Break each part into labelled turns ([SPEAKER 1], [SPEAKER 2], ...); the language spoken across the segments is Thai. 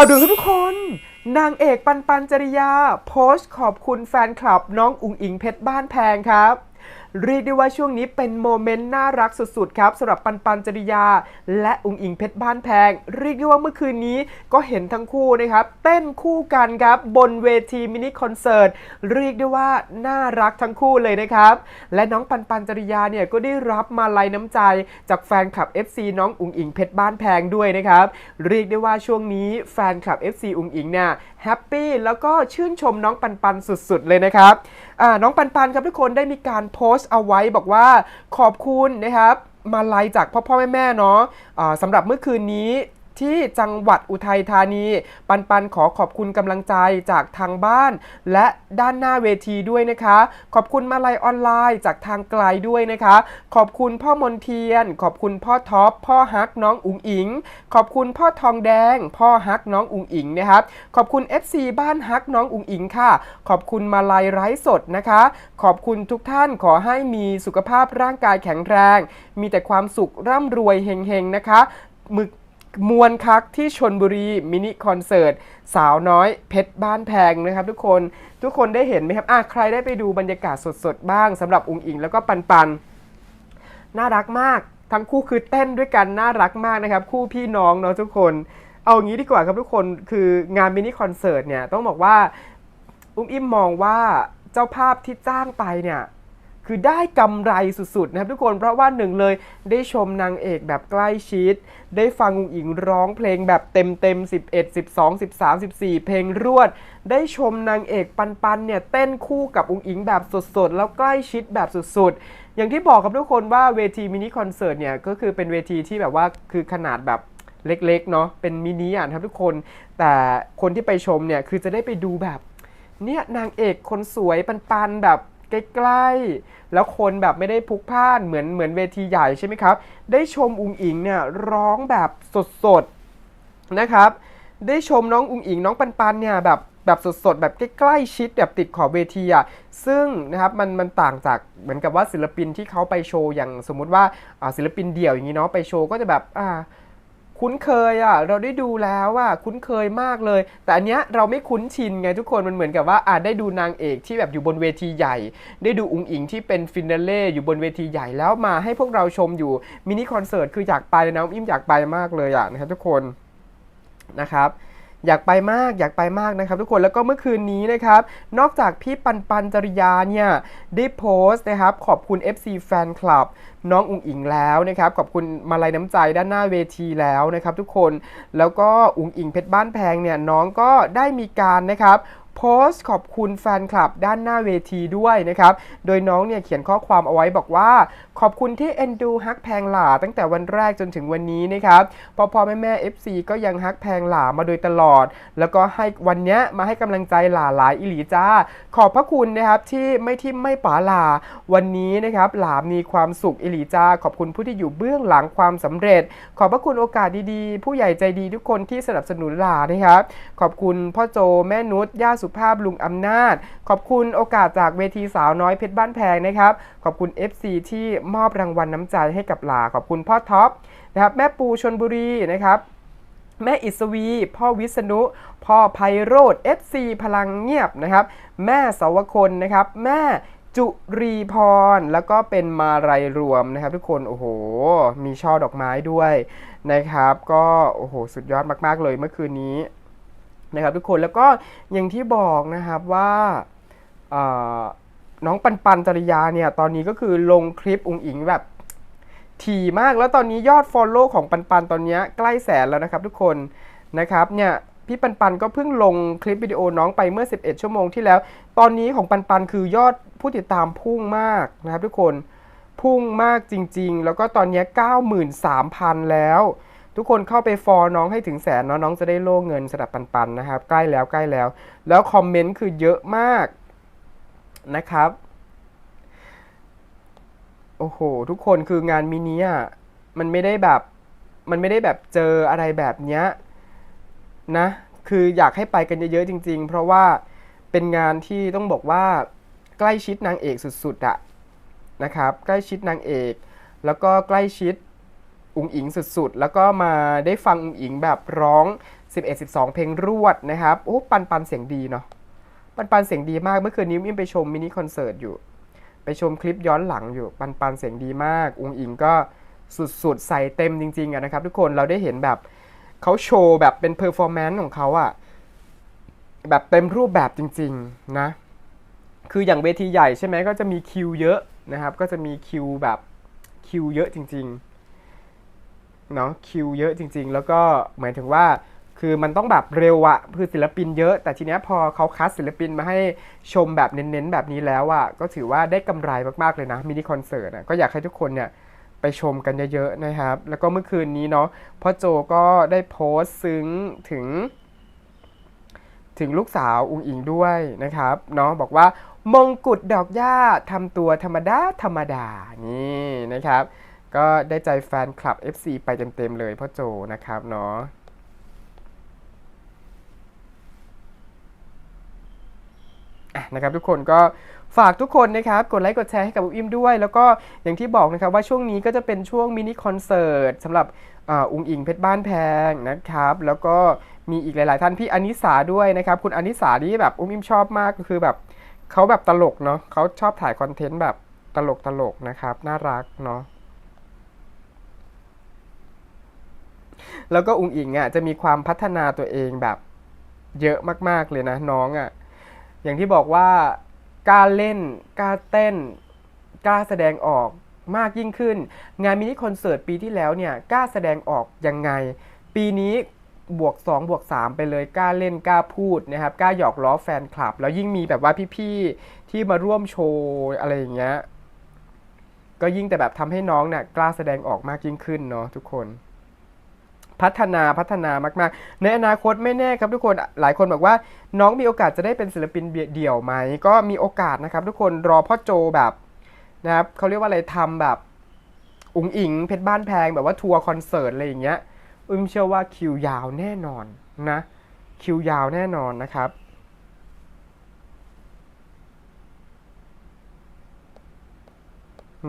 [SPEAKER 1] าวด่วนครับทุกคน นางเอกปันปันจริยา โพสต์ขอบคุณแฟนคลับน้องอุ๋งอิงเพชรบ้านแพงครับ เรียกได้ว่าช่วงนี้เป็นโมเมนต์น่ารักสุดๆครับสำหรับปันปันจริยา และอุงอิงเพชรบ้านแพง เรียกได้ว่าเมื่อคืนนี้ก็เห็นทั้งคู่นะครับ เต้นคู่กันครับ บนเวทีมินิคอนเสิร์ตเรียกได้ว่าน่ารักทั้งคู่เลยนะครับ และน้องปันปันจริยาเนี่ยก็ได้รับมาลัยน้ำใจจากแฟนคลับ FC น้องอุงอิงเพชรบ้านแพงด้วยนะครับ เรียกได้ว่าช่วงนี้แฟนคลับ FC อุงอิงเนี่ยแฮปปี้แล้วก็ชื่นชมน้องปันปันสุดๆเลยนะครับน้องปันปันครับทุกคนได้มีการโพสต์เอาไว้บอกว่าขอบคุณนะครับมาลัยจากพ่อพ่อแม่แม่เนาะะสำหรับเมื่อคืนนี้ ที่จังหวัดอุทัยธานี ปันปันขอขอบคุณกำลังใจจากทางบ้าน และด้านหน้าเวทีด้วยนะคะ ขอบคุณมาลัยออนไลน์จากทางไกลด้วยนะคะ ขอบคุณพ่อมนเทียน ขอบคุณพ่อท็อปพ่อฮักน้องอุ๋งอิง ขอบคุณพ่อทองแดง พ่อฮักน้องอุ๋งอิงนะครับขอบคุณ FC บ้านฮักน้องอุ๋งอิงค่ะ ขอบคุณมาลัยไร้สดนะคะ ขอบคุณทุกท่านขอให้มีสุขภาพร่างกายแข็งแรง มีแต่ความสุขร่ำรวยเฮงๆนะคะมึก มวลคักที่ชนบุรีมินิคอนเสิร์ตสาวน้อยเพชรบ้านแพงนะครับ ทุกคนทุกคนได้เห็นไหมครับอะใครได้ไปดูบรรยากาศสดๆบ้างสำหรับอุงอิงแล้วก็ปันปันน่ารักมาก ทั้งคู่คือเต้นด้วยกันน่ารักมากนะครับ คู่พี่น้องเนาะทุกคน เอางี้ดีกว่าครับทุกคนคืองานมินิคอนเสิร์ตเนี่ยต้องบอกว่าอุ้มอิ่มมองว่าเจ้าภาพที่จ้างไปเนี่ย คือได้กำไรสุดๆนะครับทุกคนเพราะว่าหนึ่งเลยได้ชมนางเอกแบบใกล้ชิด ได้ฟังอุ๋งอิงร้องเพลงแบบเต็มเต็ม11 12 13 14 เพลงรวด ได้ชมนางเอกปันปันเนี่ยเต้นคู่กับอุ๋งอิงแบบสดๆ แล้วใกล้ชิดแบบสุดๆ อย่างที่บอกกับทุกคนว่าเวทีมินิคอนเสิร์ตเนี่ยก็คือเป็นเวทีที่แบบว่าคือขนาดแบบเล็กๆเนาะเป็นมินิอะครับทุกคน แต่คนที่ไปชมเนี่ยคือจะได้ไปดูแบบเนี่ยนางเอกคนสวยปันๆแบบ ใกล้ๆ แล้วคนแบบไม่ได้พุกพ่านเหมือนเหมือนเวทีใหญ่ใช่ไหมครับ ได้ชมอุงอิงเนี่ยร้องแบบสดๆนะครับ ได้ชมน้องอุงอิงน้องปันปันเนี่ยแบบแบบสดๆ แบบใกล้ๆชิดแบบติดขอบเวทีอะซึ่งนะครับมันมันต่างจากเหมือนกับว่าศิลปินที่เขาไปโชว์อย่างสมมุติว่าอ่าศิลปินเดี่ยวอย่างนี้เนาะไปโชว์ก็จะแบบอ่า คุ้นเคยอะเราได้ดูแล้วอะคุ้นเคยมากเลย แต่อันเนี้ยเราไม่คุ้นชินไงทุกคนมันเหมือนกับว่าอะได้ดูนางเอกที่แบบอยู่บนเวทีใหญ่ ได้ดูอุงอิงที่เป็นฟินาเล่อยู่บนเวทีใหญ่แล้วมาให้พวกเราชมอยู่มินิคอนเสิร์ตคืออยากไปนะอิ่มอยากไปมากเลยอะนะครับทุกคนนะครับ อยากไปมากอยากไปมากนะครับ ทุกคนแล้วก็เมื่อคืนนี้นะครับ นอกจากพี่ปันปันจริยาเนี่ยได้โพสต์นะครับ ขอบคุณ FC แฟนคลับน้องอุ๋งอิงแล้วนะครับ ขอบคุณมาลัยน้ำใจด้านหน้าเวทีแล้วนะครับ ทุกคนแล้วก็อุ๋งอิงเพชรบ้านแพงเนี่ยน้องก็ได้มีการนะครับ โพสต์ขอบคุณแฟนคลับด้านหน้าเวทีด้วยนะครับ โดยน้องเนี่ยเขียนข้อความเอาไว้บอกว่า ขอบคุณที่เอ็นดูฮักแพงหล่าตั้งแต่วันแรกจนถึงวันนี้นะครับพอพอแม่แม่ FC ก็ยังฮักแพงหล่ามาโดยตลอด แล้วก็ให้วันเนี้ยมาให้กำลังใจหล่าหลายอิหลีจ้า ขอบพระคุณนะครับที่ไม่ทิมไม่ป๋าหล่าวันนี้นะครับหลามีความสุขอิหลีจ้า ขอบคุณผู้ที่อยู่เบื้องหลังความสำเร็จ ขอบพระคุณโอกาสดีๆ ผู้ใหญ่ใจดีทุกคนที่สนับสนุนหลานะครับ ขอบคุณพ่อโจแม่นุชย่าสุภาพลุงอำนาจ ขอบคุณโอกาสจากเวทีสาวน้อยเพชรบ้านแพงนะครับ ขอบคุณ FC ที่มอบรางวัลน้ำใจให้กับหลา ขอบคุณพ่อท็อปนะครับ แม่ปูชนบุรีนะครับแม่อิสวี พ่อวิษณุ พ่อไพโรธ FC พลังเงียบนะครับ แม่สาวคนนะครับ แม่จุรีพร แล้วก็เป็นมาลัยรวมนะครับ ทุกคน โอ้โห มีช่อดอกไม้ด้วยนะครับ ก็ โอ้โห สุดยอดมาก ๆ เลยเมื่อคืนนี้ นะครับทุกคนแล้วก็อย่างที่บอกนะครับว่าน้องปันปันจริยาเนี่ยตอนนี้ก็คือลงคลิปอุงอิงแบบถี่มากแล้วตอนนี้ยอด Follow ของปันปันตอนนี้ใกล้แสนแล้วนะครับทุกคนนะครับเนี่ยพี่ปันปันก็เพิ่งลงคลิปวิดีโอน้องไปเมื่อ 11 ชั่วโมงที่แล้ว ตอนนี้ของปันปันคือยอดผู้ติดตามพุ่งมากนะครับทุกคนพุ่งมากจริง ๆ แล้วก็ตอนนี้ 93,000 แล้ว ทุกคนเข้าไปฟอน้องให้ถึงแสนเนาะน้องจะได้โล่เงินสำหรับปันปันนะครับ ใกล้แล้วใกล้แล้ว แล้วคอมเมนต์คือเยอะมากนะครับ โอ้โห ทุกคนคืองานมินิอะมันไม่ได้แบบมันไม่ได้แบบเจออะไรแบบเนี้ยนะ คืออยากให้ไปกันเยอะๆจริง ๆ เพราะว่าเป็นงานที่ต้องบอกว่าใกล้ชิดนางเอกสุดๆอะนะครับ ใกล้ชิดนางเอก แล้วก็ใกล้ชิด อุ๋งอิงสุดๆ แล้วก็มาได้ฟังอุ๋งอิงแบบร้อง 11 12 เพลงรวดนะครับ โอ้ ปันปันเสียงดีเนาะ ปันปันเสียงดีมาก เมื่อคืนนี้อิมไปชมมินิคอนเสิร์ตอยู่ ไปชมคลิปย้อนหลังอยู่ ปันปันเสียงดีมาก อุงอิงก็สุดๆ ใส่เต็มจริงๆอะนะครับทุกคน เราได้เห็นแบบเขาโชว์แบบเป็นเพอร์ฟอร์แมนซ์ของเขาอะแบบเต็มรูปแบบจริงๆนะ คืออย่างเวทีใหญ่ใช่ไหมก็จะมีคิวเยอะนะครับ ก็จะมีคิวแบบคิวเยอะจริง ๆ เนาะคิวเยอะจริง ๆ แล้วก็หมายถึงว่าคือมันต้องแบบเร็วอะคือศิลปินเยอะ แต่ทีเนี้ยพอเขาคัดศิลปินมาให้ชมแบบเน้นๆแบบนี้แล้วอะก็ถือว่าได้กำไรมากๆเลยนะมินิคอนเสิร์ตอะก็อยากให้ทุกคนเนี่ยไปชมกันเยอะๆนะครับ แล้วก็เมื่อคืนนี้เนาะพ่อโจก็ได้โพสต์ซึ้งถึง ถึงลูกสาวอุงอิงด้วยนะครับเนาะบอกว่ามงกุฎดอกหญ้าทำตัวธรรมดาธรรมดานี่นะครับ ก็ได้ใจแฟนคลับ FC ไปเต็มๆเลยพ่อโจนะครับเนาะนะครับทุกคนก็ฝากทุกคนนะครับกดไลค์กดแชร์ให้กับอุ้มอิมด้วย แล้วก็อย่างที่บอกนะครับว่าช่วงนี้ก็จะเป็นช่วงมินิคอนเสิร์ตสำหรับอ่าอุงอิงเพชรบ้านแพงนะครับ แล้วก็มีอีกหลาย ๆ ท่านพี่อนิสาด้วยนะครับ คุณอนิสาที่แบบอุ้มอิมชอบมากก็คือแบบเขาแบบตลกเนาะเขาชอบถ่ายคอนเทนต์แบบตลกตลกนะครับ น่ารักเนาะ แล้วก็อุงอิงอะจะมีความพัฒนาตัวเองแบบเยอะมากๆเลยนะน้องอะอย่างที่บอกว่ากล้าเล่นกล้าเต้นกล้าแสดงออกมากยิ่งขึ้น งานมินิคอนเสิร์ตปีที่แล้วเนี่ยกล้าแสดงออกยังไง ปีนี้บวก 2 บวก 3 ไปเลยกล้าเล่นกล้าพูดนะครับกล้าหยอกล้อแฟนคลับ แล้วยิ่งมีแบบว่าพี่ๆที่มาร่วมโชว์อะไรอย่างเงี้ยก็ยิ่งแต่แบบทำให้น้องเนี่ยกล้าแสดงออกมากยิ่งขึ้นเนาะทุกคน พัฒนาพัฒนามากๆ ในอนาคตไม่แน่ครับทุกคนหลายคนบอกว่า น้องมีโอกาสจะได้เป็นศิลปินเดี่ยวไหมก็มีโอกาสนะครับ ทุกคนรอพ่อโจแบบนะครับเขาเรียกว่าอะไรทำแบบอุ๋งอิงเพชรบ้านแพงแบบว่าทัวร์คอนเสิร์ตอะไรอย่างเงี้ยอึมเชื่อว่าคิวยาวแน่นอนนะ คิวยาวแน่นอนนะครับ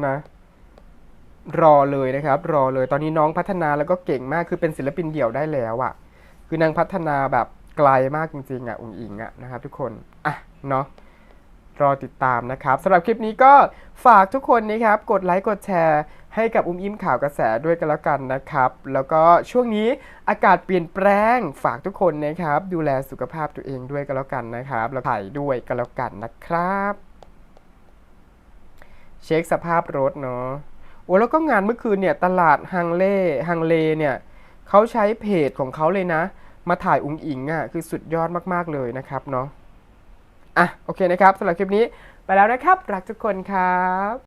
[SPEAKER 1] นะ รอเลยนะครับ รอเลยตอนนี้น้องพัฒนาแล้วก็เก่งมากคือเป็นศิลปินเดี่ยวได้แล้วอะ่ะ คือนางพัฒนาแบบไกลมากจริงๆอะ่ะอุ๋งอิงอะ่ะนะครับ ทุกคนอะเนาะรอติดตามนะครับสำหรับคลิปนี้ก็ฝากทุกคนนะครับกดไลค์กดแชร์ให้กับอุ้มอิ่มข่าวกระแสด้วยกันแล้วกันนะครับ แล้วก็ช่วงนี้อากาศเปลี่ยนแปลงฝากทุกคนนะครับ ดูแลสุขภาพตัวเองด้วยกันแล้วกันนะครับ แล้วถ่ายด้วยกันแล้วกันนะครับ เช็คสภาพรถเนาะ โอ้แล้วก็งานเมื่อคืนเนี่ยตลาดฮังเล่ฮังเลเนี่ยเขาใช้เพจของเขาเลยนะ มาถ่ายอุงอิงอะคือสุดยอดมากๆเลยนะครับเนาะอะโอเคนะครับสำหรับคลิปนี้ไปแล้วนะครับ รักทุกคนครับ